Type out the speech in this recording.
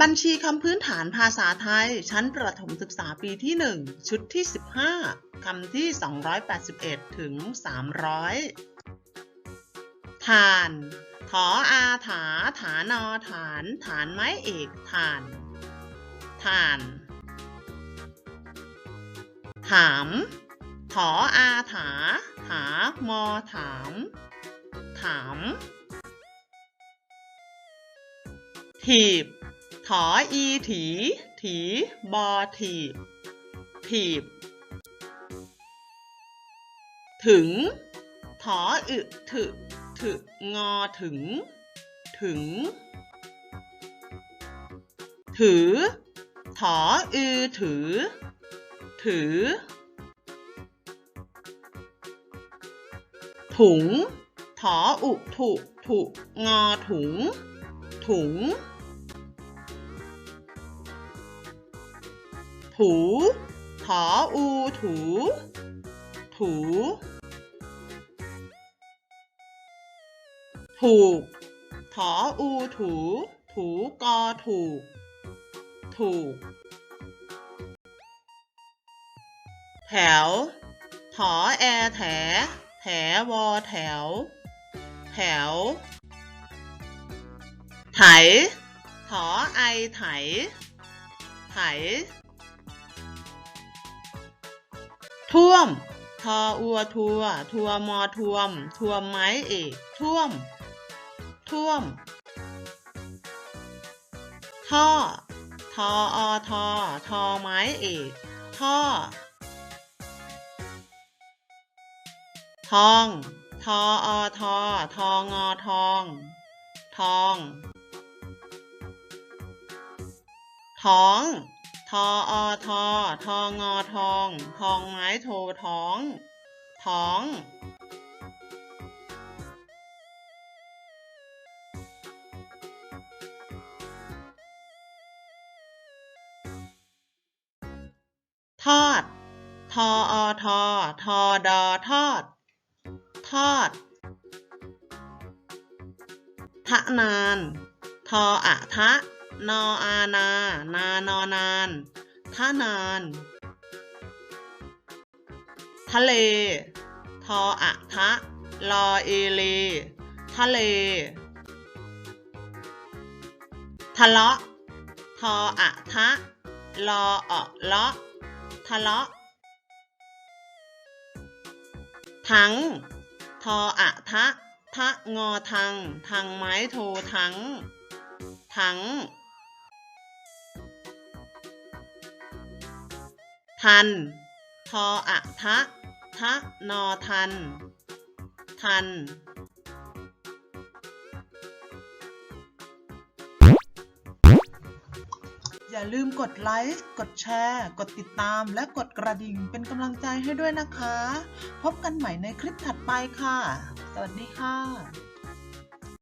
บัญชีคำพื้นฐานภาษาไทย ชั้นประถมศึกษาปีที่ 1 ชุดที่ 15 คำที่ 281 ถึง 300 ฐาน ถออาถา ฐานอฐาน ฐานไม้เอกฐาน ฐาน ถาม ถออาถา ถามอถาม ถามถีบ ถออีถี ถี บอถีบ ถีบ ถึง ถออึถึถึงอถึง ถึง ถือ ถออือถือ ถือ ถุง ถออุถุถุงอถุง ถุงถู ถออูถู ถู ถูกถออูถู ถูกอถูก ถูก แถวถอแอแถ แถวอแถว แถว ไถถอไอไถ ไถ ท่วม ทออัวทัว ทัวมอทวม ทัวไม้เอกท่วม ท่วม ท่อ ทออทอ ทอไม้เอกท่อ ทอง ทออทอ ทองอทอง ทองท้อง ทออทอทองอทอง ทองไม้โทท้อง ท้องทอด ทออทอทอดอทอด ทอด ทะนาน ทออะทะ นออานา นานอนานทะนาน ทะเล ทออะทะลอเอเล ทะเล ทะเลาะ ทออะทะลอเอะเลาะ ทะเลาะทั้งทออะทะทะงอทัง ทังไม้โททังทั้ง ทัน ทออะทะทะนอทัน ทัน อย่าลืมกดไลค์ กดแชร์ กดติดตาม และกดกระดิ่งเป็นกำลังใจให้ด้วยนะคะ พบกันใหม่ในคลิปถัดไปค่ะ สวัสดีค่ะ